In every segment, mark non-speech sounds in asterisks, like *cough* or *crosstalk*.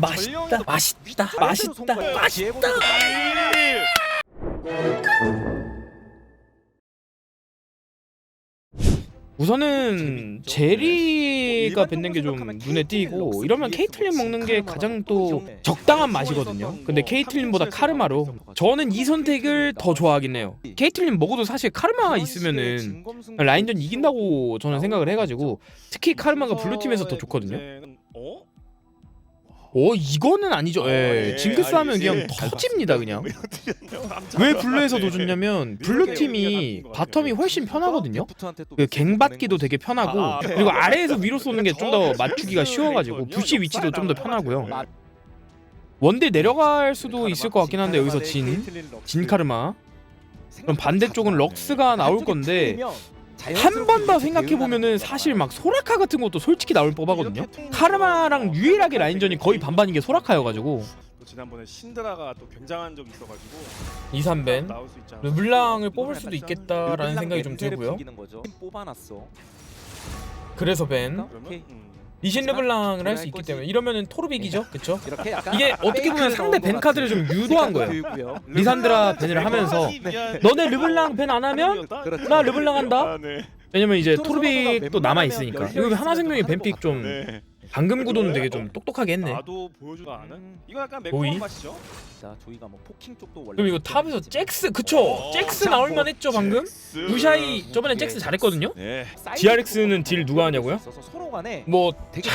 맛있다 맛있다 맛있다 맛있다. 우선은 제리가 뱉는 게 좀 눈에 띄고 이러면 케이틀린 먹는 게 가장 또 적당한 맛이거든요. 근데 케이틀린보다 카르마로 저는 이 선택을 더 좋아하긴 해요. 케이틀린 먹어도 사실 카르마 있으면은 라인전 이긴다고 저는 생각을 해가지고 특히 카르마가 블루팀에서 더 좋거든요. 어? 오 이거는 아니죠. 예, 예, 징크스 하면 아니, 그냥 예. 터집니다 그냥. *laughs* 왜 블루에서 더 좋냐면 블루 팀이 바텀이 훨씬 편하거든요. 그 갱받기도 되게 편하고 아, 아, 그리고 아, 아래에서 위로 쏘는 게 좀 더 맞추기가 쉬워가지고 부시 위치도 좀 더 편하고요. 원딜 내려갈 수도 있을 것 같긴 한데 여기서 진, 진 카르마. 그럼 반대쪽은 럭스가 나올 건데 한 번 더 생각해 보면은 사실 막 소라카 같은 것도 솔직히 나올 법하거든요. 카르마랑 유일하게 라인전이 거의 반반인 게 소라카여가지고 또 지난번에 신드라가 또 굉장한 적이 있어가지고 2, 3벤 나올 수 있지 않아? 르블랑을 뽑을 수도 있겠다라는 생각이 좀 들고요. 뽑아놨어. 그래서 벤 그러면 음. 리신 르블랑을 할 수 있기 때문에 이러면은 토르빅이죠, 그렇죠? 이렇게 약간 이게 어떻게 보면 상대 벤 카드를 좀 유도한 거예요. 리산드라 벤을 하면서 너네 르블랑 벤 안 하면 나 르블랑 한다. 아, 네. 왜냐면 이제 토르빅도 남아 있으니까. 이거 하나생명이 벤픽 좀 네. 방금 구도는 되게 좀 똑똑하게 했네. 나도 보여주지 않은? 음. 이거 약간 오이? 매콤한 맛이죠? 자 조이가 뭐 포킹 쪽도 원래 그럼 이거 탑에서 잭스 그쵸? 잭스 나올만 했죠 방금? 무샤이 저번에 잭스 잘했거든요? 네. DRX는 딜 누가 하냐고요? 서로 간에 뭐 되게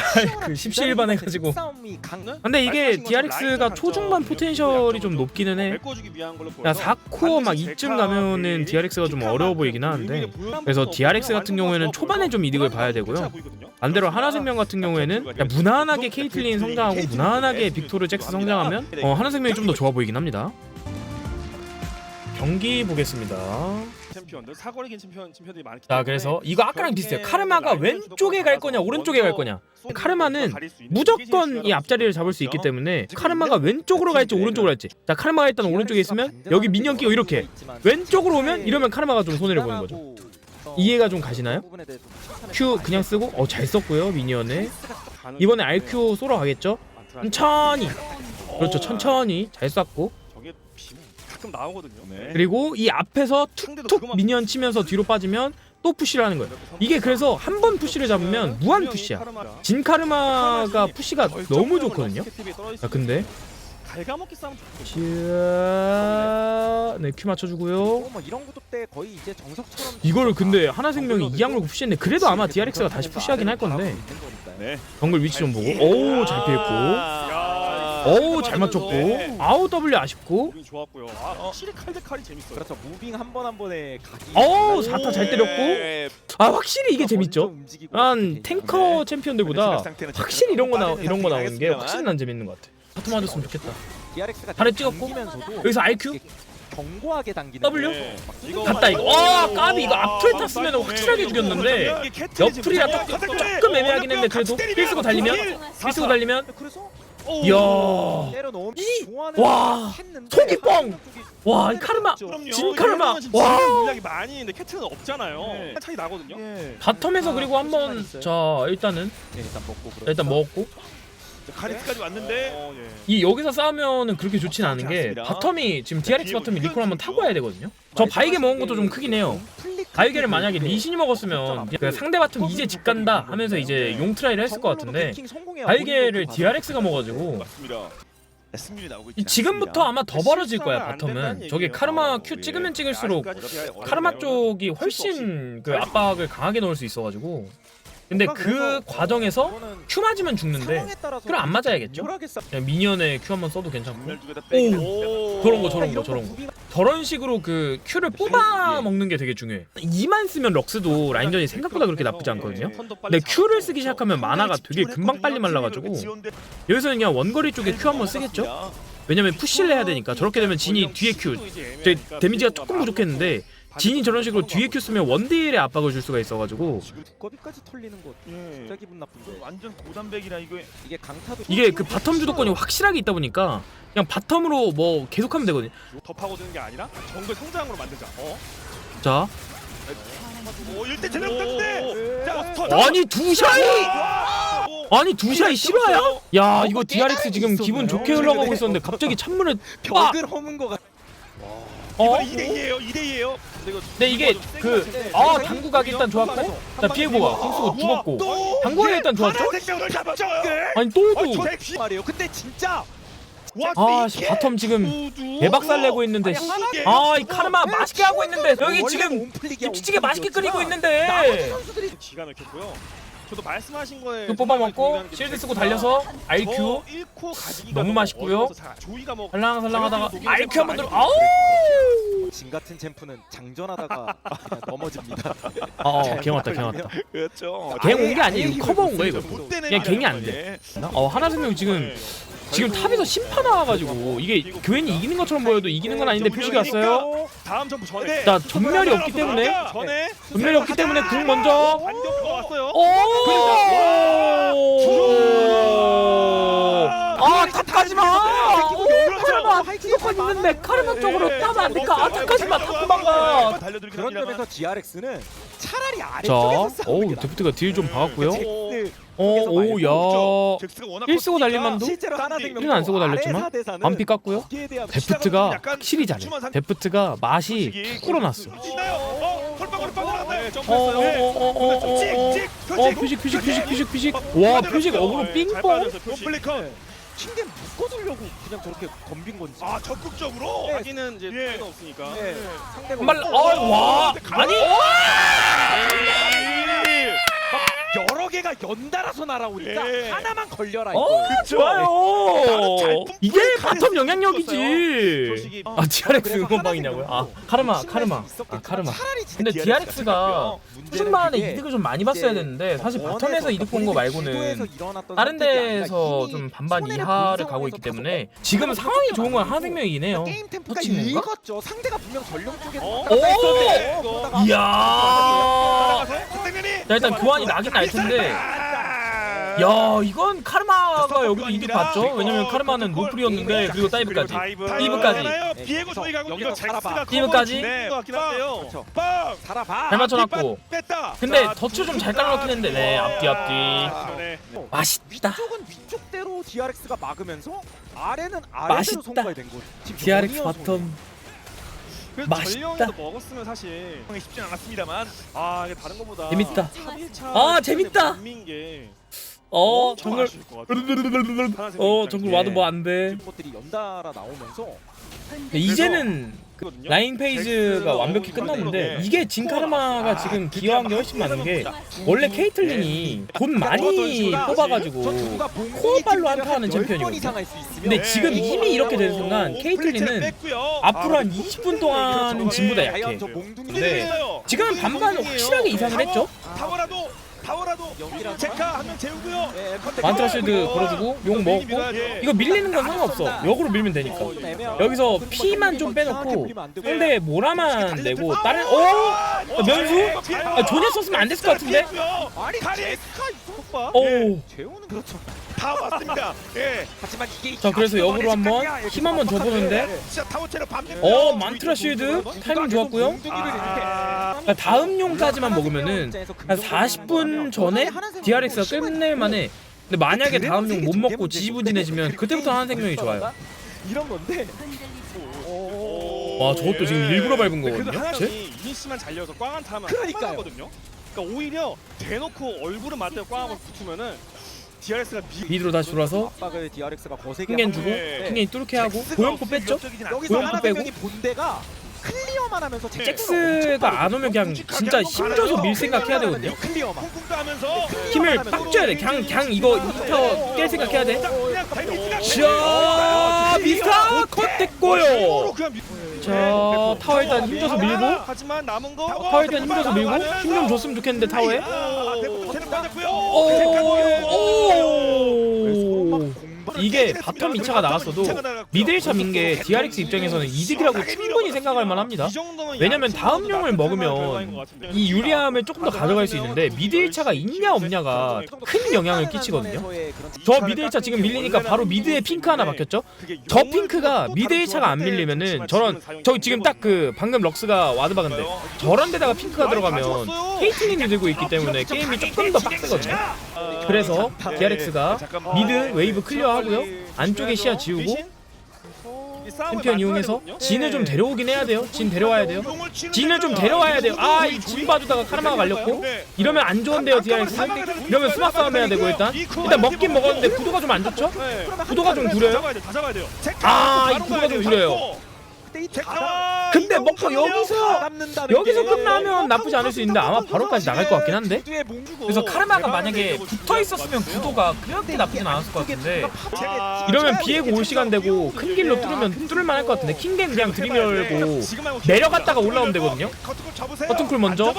그 17반 해가지고. 싸움이 강. 근데 이게 DRX가 초중반 포텐셜이 좀 높기는 해. 메꿔주기 위한 걸로 야 보여서 4코어 막 반드시 이쯤 제카 가면은 그 DRX가 좀 어려워 그 보이긴 하는데 그래서 DRX 같은 경우에는 초반에 좀 이득을 봐야 되고요. 반대로 하나생명 같은 경우에는 그 그냥 무난하게 케이틀린 성장하고 무난하게 빅토르 잭스 성장하면 어, 하나 생명이 좀 더 좋아 보이긴 합니다. 경기 보겠습니다. 챔피언들 사거리 긴 챔피언 챔피언들이 많기 자 그래서 이거 아까랑 비슷해요. 카르마가 왼쪽에 갈 거냐 오른쪽에 갈 거냐. 카르마는 무조건 이 앞자리를 잡을 수 있기 때문에 카르마가 왼쪽으로 갈지 오른쪽으로 갈지. 자 카르마가 일단 오른쪽에 있으면 여기 미니언 끼고 이렇게 왼쪽으로 오면 이러면 카르마가 좀 손해를 보는 거죠. 이해가 좀 가시나요? Q 그냥 쓰고 어 잘 썼고요 미니언을 이번에 RQ 쏘러 가겠죠? 천천히. 그렇죠 천천히. 잘 쐈고. 저게 비 가끔 나오거든요. 그리고 이 앞에서 툭툭 미니언 치면서 뒤로 빠지면 또 푸시를 하는 거예요. 이게 그래서 한 번 푸시를 잡으면 무한 푸시야. 진 카르마가 푸시가 너무 좋거든요. 아 근데 갈가먹기 싸움. 자, 네, 큐 맞춰주고요. 뭐 이런 구도 때 거의 이제 정석처럼 이거를 근데 하나 생명이 이양 물고 푸시했는데 그래도 아마 DRX가 다시 푸시하긴 할 건데 네. 정글 위치 좀 보고. 오 잘 피했고. 오 잘 맞췄고. 아우 W 아쉽고. 좋았고요. 아, 확실히 칼대 칼이 재밌어요. 그렇죠. 무빙 한 번 한 번에 각이 어우 사타 잘 때렸고. 아 확실히 이게 재밌죠? 한 탱커 챔피언들보다 확실히 이런 거 나, 이런 거 나오는 게 확실히 난 재밌는 것 같아. 하트 맞았으면 좋겠다. DRX가 발에 찍었고, 여기서 RQ 견고하게 당기는 W? 거. 갔다 이거 와 까비 이거 앞틀 탔으면 확실하게 죽였는데 옆풀이라 조금, 조금 애매하긴 했는데 그래도 필 쓰고 달리면 필 쓰고 달리면 그래서 이야 때려 넣으면 이- 좋아하는 와, 했는데 속이 뻥! 와, 이 카르마! 그럼요. 진 카르마! 이거는 지금 와! 물량이 많이 있는데 캐트는 없잖아요. 차이 나거든요. 예. 바텀에서 그리고 한번 자 일단은 예, 일단 먹고 그렇죠. 일단 먹었고 카리스까지 왔는데? 어, 예. 이 여기서 싸우면은 그렇게 좋진 않은 게 바텀이 지금 DRX 바텀이 리콜 한번 타고 와야 되거든요. 저 바이게 먹은 것도 좀 크긴 해요. 바이게를 만약에 리신이 먹었으면 그 상대 바텀 이제 집 간다 하면서 이제 용 트라이를 했을 것 같은데 바이게를 DRX가 먹어가지고 맞습니다. 승률이 나오고 이 있지 지금부터 않습니다. 아마 더 벌어질 거야 바텀은. 저게 카르마 Q 찍으면 찍을수록 카르마 쪽이 훨씬 그 압박을 강하게 넣을 수 있어가지고 근데 그 과정에서 Q 맞으면 죽는데 그럼 안 맞아야겠죠? 그냥 미니언에 Q 한번 써도 괜찮고. 오! 저런 거 저런 거 저런 거. 저런 식으로 그 Q를 뽑아 먹는 게 되게 중요해. 2만 쓰면 럭스도 라인전이 생각보다 그렇게 나쁘지 않거든요. 근데 Q를 쓰기 시작하면 마나가 되게 금방 빨리 말라가지고. 여기서는 그냥 원거리 쪽에 Q 한번 쓰겠죠? 왜냐면 푸시를 해야 되니까 저렇게 되면 진이 뒤에 Q. 제 데미지가 조금 부족했는데 진이 저런 식으로 뒤에 Q 쓰면 원딜에 압박을 줄 수가 있어가지고 두꺼비까지 털리는 거 예. 진짜 기분 나쁜데 완전 고단백이라 이거 이게 강타도 이게 그 바텀 주도권이 확실하게 있다 보니까 그냥 바텀으로 뭐 계속하면 되거든요 더 파고드는 게 아니라 정글 성장으로 만들자. 어? 자오 1대 제대로 땄는데 자 스턴 아니 두 샤이 와! 오, 아니 두시아이 실화야? 야 이거 뭐 DRX 지금 기분? 좋게 흘러가고 있었는데 *laughs* 갑자기 빡! 벽을 허문 거 같. 어? 이번 2대 2예요. 2대 2예요. 근데 이게 그 아 당구 각이 일단 좋았고 자 비에고가 공수고 죽었고 당구각이 일단 좋았죠? 생명을 잡았죠. 아니 또도 말이에요. 근데 진짜 아씨 바텀 지금 개박살 내고 있는데 씨. 아 이 카르마 맛있게 하고 있는데 여기 지금 김치찌개 맛있게 끓이고 있는데 기가 막혔고요. 저도 말씀하신 거에 이거 뽑아먹고 실드 쓰고 달려서 RQ 너무 맛있고요. 살랑살랑하다가 RQ 한번 들어 아우 진 같은 챔프는 장전하다가 그냥 넘어집니다. 어 갱 왔다 갱 왔다 그렇죠. 갱 온 게 아니에요 커버 온 거예요 이거 그냥 갱이 안 돼. 어 하나 생명 지금 지금 탑에서 심판 나와가지고 이게 괜히 이기는 것처럼 보여도 이기는 건 아닌데 표식이 왔어요. 다음 점프 전에. 자 전멸이 없기 때문에. 전에. 전멸이 없기 때문에 궁 먼저. 반격가 왔어요. 오 아 탑까지 마 카르마 무조건 있는데 카르마 쪽으로 따면 안 될까? 아 탑까지 마 탑 도망가. 달려들긴 그런. 점에서 DRX는 차라리 자 아래쪽에서 싸우는 어우 게 낫- 데프트가 딜 좀 박았고요. 잭스 어 오야 잭스가 워낙 힐 쓰고 컸으니까 달릴만도 실제로 하나생명 힐은 안 쓰고 달렸지만 거기에 대한 데프트가 확실히 잘해 데프트가 맛이? 어, 헐빵으로 빠져나왔네. 어어어어어어. 어 표식 표식 표식 표식 표식 와 표식 어그로 삥뽕 플리컨. 킹게 묶어두려고 그냥 저렇게 덤빈 건지. 아 적극적으로. 네. 자기는 이제 예. 필요가 없으니까. 네. 상대가 말 아와 아니 개가 연달아서 날아오니까 예. 하나만 걸려라 어 이거. 좋아요 이게 바텀 영향력이지 아 DRX 응원방이냐고요? 아 카르마 카르마 아, 카르마 근데 DRX가 초중반에 이득을 좀 많이 봤어야 되는데 사실 바텀에서 이득 본 거 말고는 다른 데에서 좀 반반 이하를 가고 있기 때문에 지금 상황이 좋은 건 하나생명이긴 해요 게임 템포가 터치는? 읽었죠. 상대가 분명 전령 쪽에 어? 오! 이야 선생님이. 자 일단 교환이 나긴 날 텐데 야 이건 카르마가 여기도 이득 봤죠 왜냐면 카르마는 노플이었는데 그리고 다이브까지 다이브까지. 비에고 저희 가고 여기서 이거 살아봐. 잭스가 다이브까지. 커버 것 같긴 한데요. 그렇죠. 빵. 살아봐. 잘 맞춰놨고 뺐다. 근데 덫을 좀 잘 깔아놓긴 했는데 네 앞뒤 앞뒤 네. 맛있다 위쪽은 위쪽대로 DRX가 막으면서 아래는 아래대로 맛있다. 된 거지. 지금 DRX 영이어서 바텀 그래서 맛있다. 전령에도 먹었으면 사실 쉽진 않았습니다만 아 이게 다른 거보다 재밌다. 3일차 아, 재밌다. 게어 정글 어 정글 와도 뭐 안돼 이런 것들이 연달아 나오면서 이제는 라인 페이지가 완벽히 끝났는데 이게 진카르마가 지금 기여한 게 훨씬 많은 게 원래 케이틀린이 돈 많이 뽑아가지고 코어발로 한타하는 챔피언이거든요. 근데 지금 이미 이렇게 된 순간 케이틀린은 앞으로 한 20분 동안은 진보다 약해. 몽둥이 네. 지금은 반반 확실하게 이상을 했죠 타워라도 타워라도 연기랑 제카 한명 재우고요. 예, 컨택. 만트라 쉴드 걸어주고 욕 먹었고 이거 밀리는 건 상관없어 역으로 밀면 되니까 어, 좀 애매하고. 여기서 그리고 피만 좀 빼놓고. 상대 모라만 내고 다른 오 아, 면수 아, 존야 썼으면 안 됐을 것 같은데 아니 봐. 오 재우는 그렇죠. 다 왔습니다. *laughs* 예. 하지만 이게 자 그래서 역으로 한번 힘 한번 줘보는데 진짜 타워체로 밤어 만트라 쉴드 타이밍 좋았고요 아. 자, 다음 용까지만 먹으면 한 40분 전에 DRX가 끝낼 만해 근데 만약에 다음 용 못 먹고 지지부진해지면 그때부터 하는 생명이 좋아요 이런 건데 와 저것도 지금 일부러 밟은 거거든요 하나는 쟤? 이니시만 잘려서 꽝한 타면 그러니까요. 거든요. 그러니까 오히려 대놓고 얼굴은 맞대고 꽝하고 붙으면은 DRS가 미 미드로 다시 돌아서 압박을 DRX가 거세게 킹겐 하고 주고 네. 킹겐이 뚫게 하고 고연포 뺐죠? 여기서 하나 빼고. 본대가 클리어만 하면서 잭스가 안 오면 그냥 진짜 힘줘서 밀 생각해야 되거든요 클리어만 쿵쿵도 하면서 힘을 빡 줘야 돼 그냥 그냥 이거 이터 깰 생각해야 돼 그냥 데미지가 자 미스터 컷 됐고요 그냥 미- 자 타워 일단 힘줘서 밀고. 하지만 남은 거 타워 일단 힘줘서 밀고. 힘 좀 줬으면 좋겠는데 타워에. 아, 빠졌고요. 오, 오. 이게 바텀 2차가 나갔어도 1차 민게 DRX 입장에서는 이득이라고 충분히 생각할 만합니다. 왜냐면 다음 용을 먹으면 이 유리함을 조금 더 가져갈 수 있는데 미드 1차가 있냐 없냐가 큰 영향을 끼치거든요. 저 미드 1차 지금 밀리니까 바로 미드에 핑크 하나 박혔죠? 저 핑크가 미드 1차가 안 밀리면은 저런 저 지금 딱 그 방금 럭스가 와드 박은데 저런 데다가 핑크가 들어가면 케이틀린이 들고 있기 때문에 게임이 조금 더 빡세거든요. 그래서 DRX가 미드 웨이브 클리어하고요. 안쪽에 시야 지우고 챔피언 이용해서 진을 좀 데려오긴 해야 돼요. 진 데려와야 돼요. 진을 좀 데려와야 돼요. 아, 이 진 봐주다가 카르마가 갈렸고 이러면 안 좋은데요, DRX. 이러면 수막 싸움 해야 되고 일단 일단 먹긴 먹었는데 구도가 좀 안 좋죠? 구도가 좀 구려요. 아, 이 구도가 좀 구려요. 근데 먹고 여기서 여기서 끝나면 나쁘지 않을 수 있는데 아마 바로까지 나갈 것 같긴 한데. 그래서 카르마가 만약에 붙어 있었으면 구도가 그렇게 나쁘진 않았을 것 같은데. 이러면 비에고 올 시간 되고 큰 길로 뚫으면 뚫을만 할 것 같은데 킹겐 그냥 들이밀고 내려갔다가 올라오면 되거든요. 커튼쿨 먼저.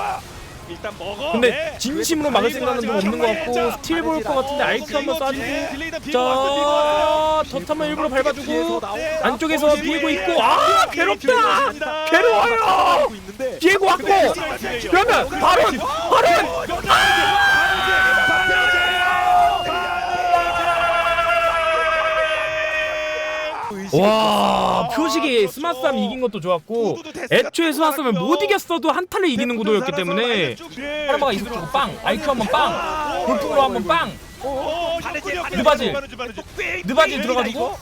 일단 먹어. 근데 진심으로 막을 생각은 좀 없는 것 같고 스틸 볼것 같은데 아이큐 한번 쏴주고 자 덧 한번 일부러 밟아주고 안쪽에서 비에고 있고. 아 괴롭다! 괴로워요! 비에고 왔고. 그러면 바론 바론 와 표식이 스마트삼 이긴 것도 좋았고 애초에 스마트삼을 못 이겼어도 한타를 이기는 구도였기 때문에 카르마가 이속 주고 빵 아이큐 한번 빵 골프로 한번 빵 느바질. 느바질 들어가지고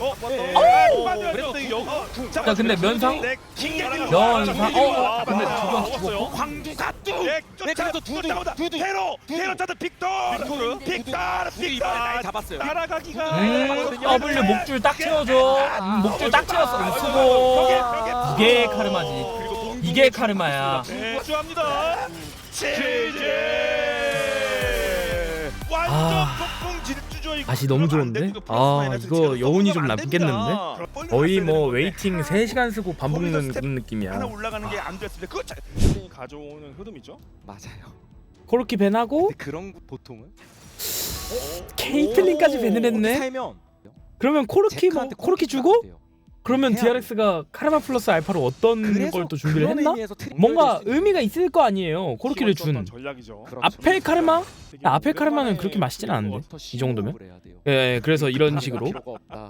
자, 근데 면상? 면상? 어, 어, 근데 저거 죽었고? 광두 갓두 네, 가도 두두 두두 테로 테로 짜드 빅터 빅토르? 빅터 이번에 빅터 잡았어요. 따라가기가 음, W 목줄 딱 채워줘. 음, 목줄 딱 채웠어. 수고. 이게 카르마지. 이게 카르마야. 주합니다. 제제 완전 아. 폭풍 질주죠 이거 맛이 너무 좋은데? 아, 이거 여운이 좀 남겠는데? 거의 뭐 웨이팅 3시간 쓰고 밥 먹는 그런 하나 느낌이야. 올라가는 게안 그거 자- 가져오는 흐름이죠. 맞아요. 코르키 밴하고 근데 그런 거 보통은 케이틀린까지 밴을 했네? 살면 그러면 코르키 뭐, 제크한테 코르키 주고? 안 돼요. 그러면 해야 DRX가 카르마 플러스 알파로 어떤 그래서 걸 또 준비를 그런 했나? 의미에서 뭔가 의미가 있을 거 아니에요. 코르키를 준. 전략이죠. 그렇죠. 아펠 카르마? 아펠 카르마는 그렇게 맛있진 않은데. 더이 정도면? 예, 예, 그래서 이런 식으로.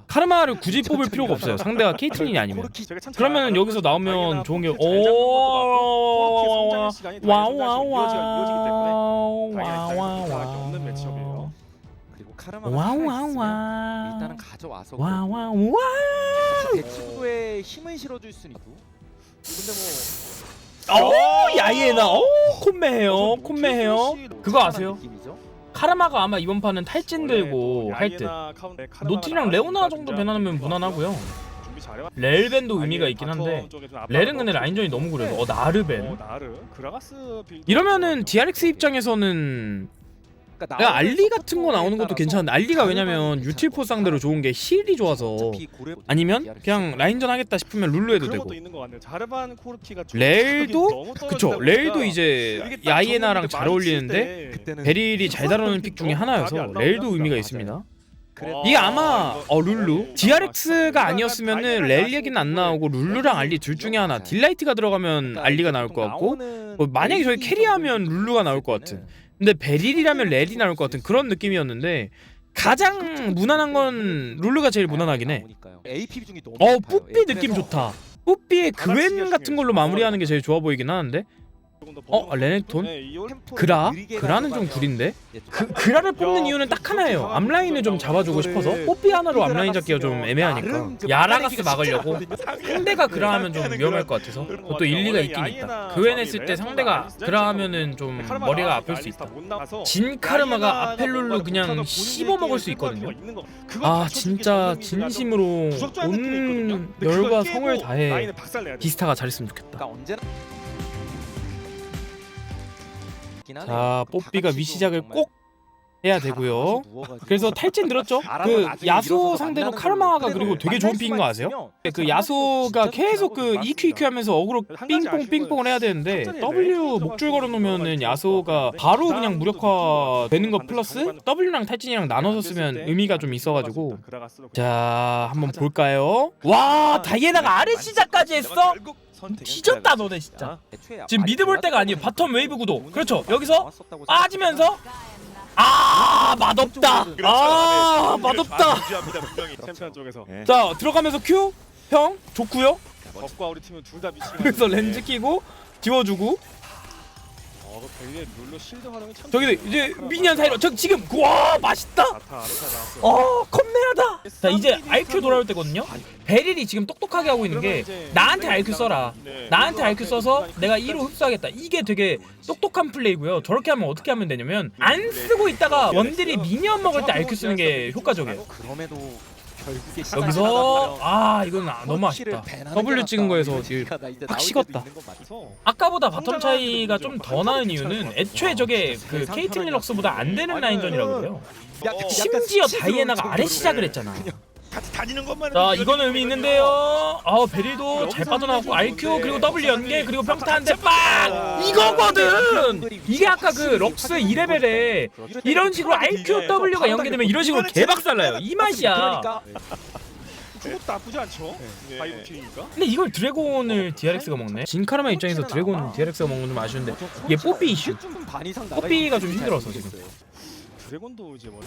카르마를 굳이 뽑을 필요가 없어요. 상대가 케이틀린이 아니면. 제가 참 그러면 잘 여기서 나오면 좋은 게오 코르키 성장의 시간이 와우 다이애나 와우 선수할 수 있기 때문에 다이애나 와 카르마가 와우 살아있으면 와우 일단은 와우 가져와서 와우 와우 와. 대치구도에 힘을 실어줄 수는 있고. 근데 뭐 오 야이에나? 오 콤매해요 콤매해요? 그거 아세요? 느낌이죠? 카르마가 아마 이번 판은 탈진 들고 할 듯 노티랑 레오나 정도 배나면 무난하고요. 렐벤도 의미가 있긴 한데 렐은 근데 라인전이 너무 구려서. 어 나르벤? 나르. 그라가스 빌드 이러면은 DRX 입장에서는 그러니까 알리 같은 거 나오는 것도 괜찮은데 알리가 왜냐면 유틸포. 상대로 좋은 게 힐이 좋아서 아니면. 그냥 라인전 하겠다 싶으면 룰루 해도 되고. 떨어지다 그쵸. 렐도 이제 야이에나랑 잘 어울리는데 베릴이 잘 다루는 픽 중에 하나여서 렐도 의미가 있습니다. 이게 아마 어 룰루? 어, DRX가 아니었으면은 렐 얘기는 안 나오고 룰루랑 알리 둘 중에 하나. 딜라이트가 들어가면 알리가 나올 것 같고 뭐 만약에 저희 캐리하면 룰루가 나올 것 같은 근데 베릴이라면 렐이 나올 것 같은 그런 느낌이었는데 가장 무난한 건 룰루가 제일 무난하긴 해. AP 중이 너무 어. 뿌삐 예, 느낌 좋다. 뿌삐의 그웬 같은 걸로 마무리하는 게 제일 좋아 보이긴 하는데 어 레넥톤? 템포를 그라? 그라는 좀 구린데? 예, 좀그 그라를 뽑는 이유는 딱 하나예요. 앞라인을 좀 잡아주고 싶어서 뽀삐 하나로 앞라인 잡기가 좀 애매하니까 야라가스 막으려고 상대가 그라 하면 좀 위험할 것 같아서 그것도 일리가 있긴 있다. 그웬 했을 때 상대가 그라 하면은 좀 머리가 아플 수 있다. 진 카르마가 아펠룰루 그냥 씹어 먹을 수 있거든요. 아 진짜 진심으로 온 열과 성을 다해 비스타가 잘했으면 좋겠다. 그러니까 있긴 하네요. 자 그럼 뽀삐가 위시작을 꼭 해야 되고요. 그래서 탈진 들었죠? *laughs* 그 야수 상대로 카르마가 그리고 되게 좋은 픽인 거 아세요? 그 야수가 계속 그 EQ EQ 하면서 어그로 삥뽕 삥뽕을 해야 되는데 W 목줄 걸어 놓으면은 야수가 바로 그냥 무력화 되는 거 플러스 W랑 탈진이랑 나눠서 쓰면 의미가 좀 있어 가지고 자 한번 볼까요? 와 다이애나가 아래 시작까지 했어? 뒤졌다 너네 진짜. 지금 미드 볼 때가 아니에요. 바텀 웨이브 구도. 그렇죠. 여기서 빠지면서? 아 맛없다. 아 맛없다. 챔피언 쪽에서. 자 들어가면서 Q? 형? 좋고요? 법과 우리 팀은 둘 다 미치게 그래서 렌즈 끼고 지워주고 어, 그 베리의 룰로 실드 활용이 참 저기 이제 미니언 사이로 저 지금 와 맛있다. 아타 아타 나왔어요. 어 겁내하다. 자 이제 IQ 돌아올 때거든요. 베릴이 지금 똑똑하게 하고 있는 게 나한테 IQ 써라. 나한테 IQ 써서 내가 1호 흡수하겠다. 이게 되게 똑똑한 플레이고요. 저렇게 하면 어떻게 하면 되냐면 안 쓰고 있다가 원딜이 미니언 먹을 때 IQ 쓰는 게 효과적이에요. 그럼에도 결국에 여기서? 아 이건 아, 너무 아쉽다. W 찍은 거에서 확 식었다. 아까보다 바텀 차이가 좀 더 나은 이유는 애초에 저게 그 케이틀린 럭스보다 안 되는 라인전이라 그래요. 심지어 다이애나가 아래 시작을 했잖아 같이 다니는 것만 자 이거는 의미 있는데요. 아 베릴도 잘 빠져나왔고 RQ 그리고 W 연계 그리고 평타 한대 빵 이거거든! 이게 아까 그 럭스 2레벨에 이런 식으로 RQ W가 연계되면 이런 식으로 개박살나요. 이 맛이야. 그러니까 그것도 나쁘지 않죠? 바이브 킬이니까. 근데 이걸 드래곤을 DRX가 먹네? 진카르마 입장에서 드래곤 DRX가 먹는 건 좀 아쉬운데 이게 뽀삐 이슈? 뽀삐가 좀 힘들어서 잘 지금. 드래곤도 이제 뭐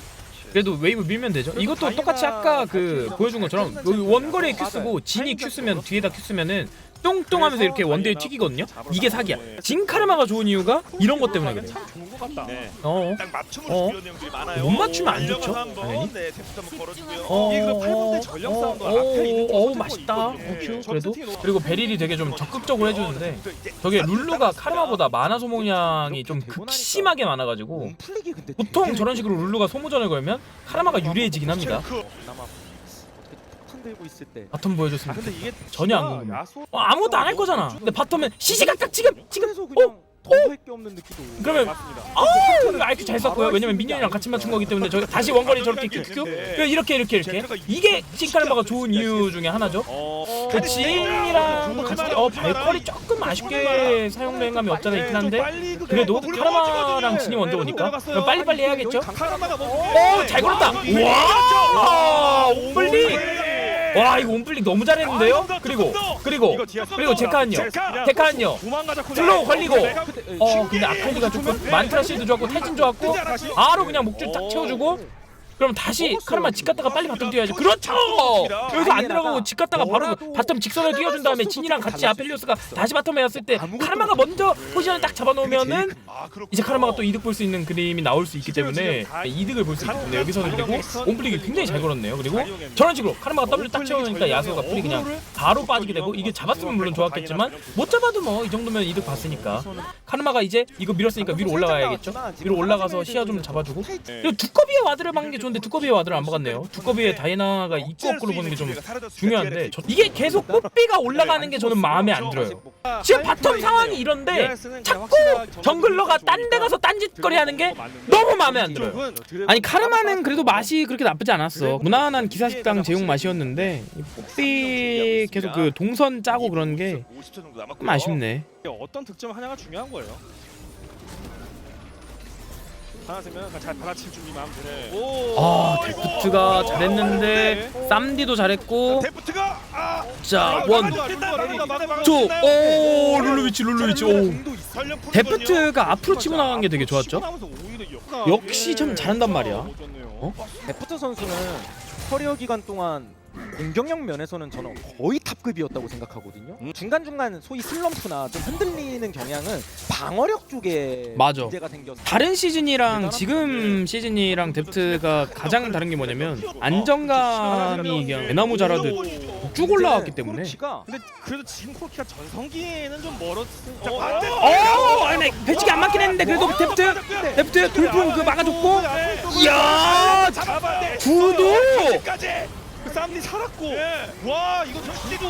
그래도 웨이브 밀면 되죠. 이것도 똑같이 아까 그 보여준 것처럼 여기 원거리에 Q 쓰고 진이 Q 쓰면 뒤에다 Q 쓰면은 똥똥하면서 이렇게 원딜 튀기거든요? 이게 사기야. 진카르마가 좋은 이유가 이런 것 때문에 그래. 참 좋은 것 같다. 네. 어. 딱 맞춤으로 어? 내용들이 많아요. 못 맞추면 안 좋죠, 당연히. 네, 템포 한번 걸어주고요. 어, 이게 그 어, 8분대 전령 어, 싸움도 어, 앞에 있는 선수들이 맛있다. 있거든요. 어, 큐 예, 그래도 그리고 베릴이 되게 좀 적극적으로 해주는데 저게 룰루가 카르마보다 만화 소모량이 좀 극심하게 많아가지고 보통 저런 식으로 룰루가 소모전을 걸면 카르마가 유리해지긴 합니다 그 폭탄 들고 있을 때 바텀 아 보여줬으면 근데 이게 전혀 안 궁금해. 어, 아무것도 안 할 거잖아 근데 바텀은 시시각각 지금 지금 그래서 그냥 더할 게 없는 느낌도 그러면 맞습니다 아우 IQ 잘 썼고요 왜냐면 미니언이랑 같이 맞춘 거기 때문에 저 다시 원거리 저렇게 큐큐 이렇게 이렇게 이렇게 이게 싱카르마가 좋은 이유 중에 하나죠 어그 진이랑 같이 어 발컬이 조금 아쉽게 사용된 감이 없잖아 있긴 한데 그래도 카르마랑 진이 먼저 오니까 그럼 빨리빨리 해야겠죠? 카르마가 뭐오잘 걸었다 와 옴블릭 와 이거 옴블릭 너무 잘했는데요? 그리고 그리고 그리고 제카은요. 제카은요. 도망가자 슬로우 걸리고. 그, 어 근데 아칼리가 조금 만트라시도 좋았고 탈진 좋았고 바로 그냥 목줄 딱 채워주고 그럼 다시 카르마 집 갔다가 빨리 바텀 뛰어야지. 그렇죠! 여기서 안 들어가고 집 갔다가 바로 바텀 직선을 뛰어준 다음에 진이랑 같이 아펠리오스가 다시 바텀에 왔을 때 카르마가 먼저 포지션을 딱 잡아놓으면은 이제 카르마가 또 이득 볼 수 있는 그림이 나올 수 있기 때문에 이득을 볼수 때문에 여기서는 그리고 옴블릭이 굉장히 잘 걸었네요. 그리고 저런 식으로 카르마가 W 딱 채워놓으니까 야수가 풀이 그냥 바로 빠지게 되고 이게 잡았으면 물론 좋았겠지만 못 잡아도 뭐 이 정도면 이득 봤으니까. 카르마가 이제 이거 밀었으니까 위로 올라가야겠죠? 위로 올라가서 시야 좀 잡아주고. 두꺼비의 와드를 막는 게 좋 은데 두꺼비의 와드를 안 박았네요. 두꺼비의 다이나가 입구 업구로 보는 게 좀 중요한데 저- 이게 계속 뽀삐가 올라가는 게 저는 마음에 안 들어요. 지금 바텀 상황이 이런데 자꾸 정글러가 딴 데 가서 딴짓거리 하는 게 너무 마음에 안 들어요. 아니 카르마는 그래도 맛이 그렇게 나쁘지 않았어. 무난한 기사식당 제육 맛이었는데 이 뽀삐 계속 그 동선 짜고 그런 게 좀 아쉽네. 어떤 득점 하냐가 중요한 거예요. 하나 되면 잘 받아칠 준비만 하면 되네. 아 데프트가 잘했는데 쌈디도 잘했고. 데프트가 아, 자 원. 투, 오 룰루비치 룰루비치. 오. 데프트가 앞으로 치고 나간 게 되게 좋았죠? 역시 참 잘한단 말이야. 어? 데프트 선수는 커리어 기간 동안 공격력 면에서는 저는 거의 탑급이었다고 생각하거든요. 음. 중간 중간 소위 슬럼프나 좀 흔들리는 경향은 방어력 쪽에 맞아. 문제가 생겨서 다른 시즌이랑 지금 시즌이랑 데프트가 가장 다른 게 뭐냐면 안정감이 그냥 대나무 자라듯 쭉 올라왔기 때문에 코르키가 근데 그래도 지금 코르키가 전성기에는 좀 멀었음. 자, 어, 반대. 어, 아니 배치기 안 맞긴 했는데 그래도 데프트 데프트 돌풍 그 막아줬고 이야 잡아내. 구도 까지. 그 쌈디 살았고. 예. 와 이거 정치도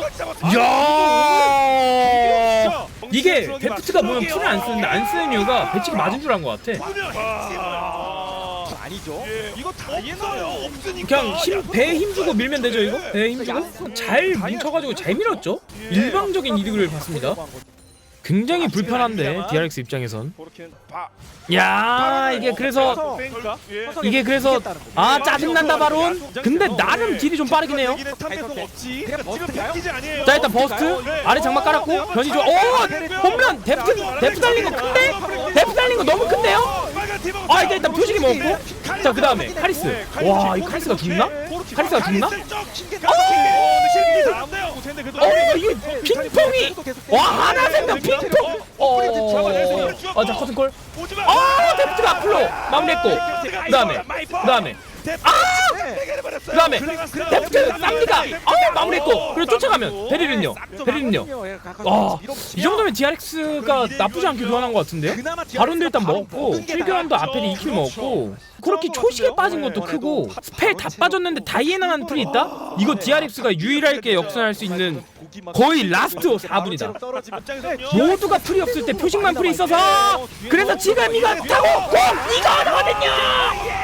이야 이게 데프트가 보면 풀을 안 쓰는데 안 쓰는 이유가 배치기 맞은 줄 안 것 같아 아, 아니 아니죠. 예. 이거 다이애나 없어요. 없으니까. 그냥 힘 배에 힘 주고 밀면 되죠 이거? 배에 힘 주고 잘 뭉쳐가지고 잘 밀었죠? 일방적인 이득을 봤습니다. 굉장히 불편한데 DRX 입장에선. 야 이게 그래서? 예. 이게 그래서 아 짜증난다 바론. 근데 나름 딜이 좀 빠르긴 해요. 패키지 아니에요. 자 일단 버스트 아래 장막 깔았고 변이 좋아. 오 홈런 데프트 데프트 달린 거 큰데? 데프트 달린 거 너무 큰데요? 아 일단 일단 표식이 먹었고 자 그 다음에 카리스 와 이 카리스가 죽나? 카리스가 죽나? 어 이게 핑퐁이 와 하나 생명 핑퐁 어자 커튼콜. 어 데프트가 앞으로 마무리했고 그 다음에 그 다음에 그 다음에 데프트 쌈니가 어 마무리했고 그리고 쫓아가면 베릴은요. 베릴은요. 아, 이 정도면 DRX가 나쁘지 않게 교환한 것 같은데요? 바론도 일단 먹었고 필교환도 아펠이 2킬 먹었고 그렇게 초식에 빠진 것도 크고 스펠 다 빠졌는데 다이애나만 풀이 있다? 이거 DRX가 유일하게 역전할 수 있는 거의 라스트 4분이다. 모두가 풀이 없을 때 표식만 풀이 있어서 그래서 지금 이거 타고 공 이거거든요!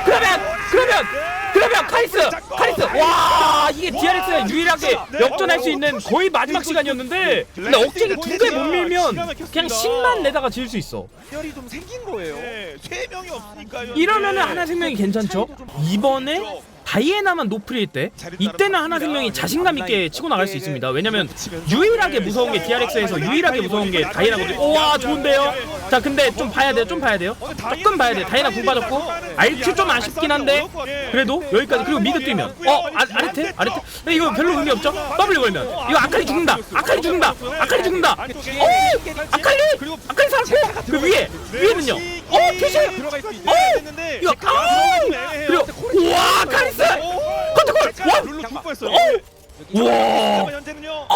그러면 그러면 그러면 카리스 카리스. 와 이게 DRX가 유일하게 역전할 수 있는 거의 마지막 시간이었는데 근데 억제기 두 개 못 밀면 그냥 10만 내다가 질수 있어. 열이 좀 생긴 거예요. 세 명이 없으니까요. 이러면은 하나 생명이 괜찮죠? 이번에 다이애나만 노플일 때 이때는 하나 생명이 자신감 있게 치고 나갈 수 있습니다. 왜냐면 유일하게 무서운 게 DRX에서 유일하게 무서운 게 다이애나거든요. 오와 좋은데요. 자 근데 좀 봐야 돼요. 좀 봐야 돼요. 조금 봐야 돼. 다이애나 공 빠졌고 알큐 좀 아쉽긴 한데 그래도 여기까지. 그리고 미드 뛰면. 어 아, 아레트? 아레트? 근데 이거 별로 의미 없죠? W 걸면. 이거 아칼리 죽는다. 아칼리 죽는다. 아칼리 죽는다. 어! 아칼리! 아칼리 살았고! 그 위에 위에는요. 어 표시. 어 이거 아! 그리고 와 카리스 컨트콜 와 룰로 뻔했어요. 우와 현재는요.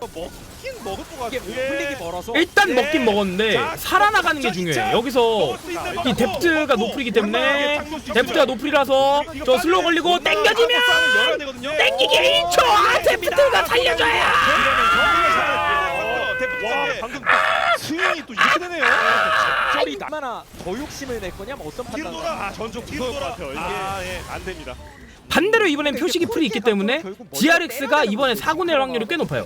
먹긴 먹을 것 같아요. 플릭이 멀어서 일단 먹긴 먹었는데 살아나가는 게 중요해요 여기서 이 데프트가 노플이기 때문에 데프트가 노플이라서 저 슬로우 걸리고 땡겨지면 땡기기 1초 아 데프트가 살려줘야 와 방금 스윙이 또 이렇게 되네요. 쩔이 얼마나 더 욕심을 낼 거냐면 어떤 뒤로 판단. 돌아. 전적 뒤로 돌아. 같아요. 이게 아, 예. 안 됩니다. 반대로 이번엔 표식이 풀이 있기 때문에 DRX가 이번에 사고 낼 확률이 꽤 높아요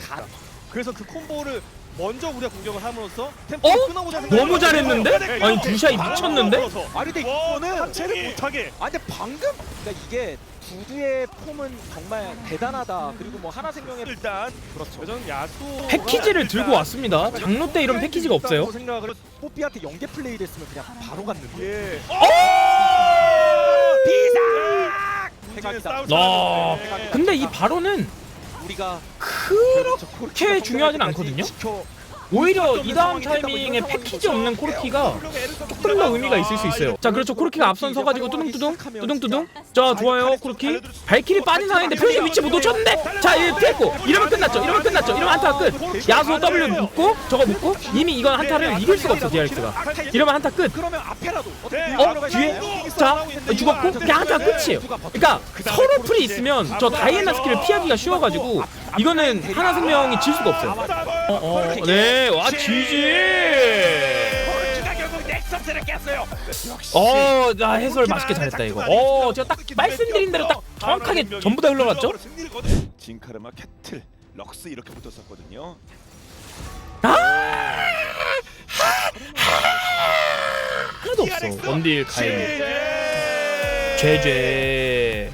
그래서 그 콤보를 먼저 우리가 공격을 함으로써 템포 어? 끊어보자 너무 잘했는데? 아니 두샤이 미쳤는데? 아니 근데 와, 이거는 한체를 못하게 아 근데 방금 그러니까 이게 두두의 폼은 정말 대단하다. 그리고 뭐 하나 생명의 일단 그렇죠. 저는 야수 패키지를 들고 왔습니다 장로 때 이런 패키지가 없어요 생각을 뽀삐한테 연계 플레이를 했으면 그냥 바로 갔는데. 예. 생각이다. 아 근데 이 바로는 우리가 그렇게 중요하진 않거든요. 지켜 오히려 이 다음 타이밍에 패키지 없는 코르키가 조금 더 의미가 있을 수 있어요. 자, 그렇죠. 코르키가 앞선 서가지고 뚜둥뚜둥, 뚜둥뚜둥. 자, 좋아요, 코르키. 발키리 빠진 상황인데 표시 위치 못 놓쳤는데. 자, 얘 피했고. 이러면 끝났죠. 이러면 끝났죠. 이러면 한타 끝. 야수 W 묶고, 저거 묶고. 이미 이건 한타를 이길 수가 없어, DRX가. 이러면 한타 끝. 어떻게 어 뒤에 자 죽었고 그냥 한타 끝이에요. 그러니까 서로 풀이 있으면 저 다이애나 스킬을 피하기가 쉬워가지고 이거는 하나 생명이 질 수가 없어요. 어 어 네와 지지. 코르키가 결국 넥서스를 깼어요. 어 나 해설 맛있게 잘했다 이거. 어 제가 딱 말씀드린 대로 딱 정확하게 전부 다 흘러갔죠. 진카르마 캐틀 럭스 이렇게 붙었었거든요. 하나도 없어. 원딜 가인 제 죄죄.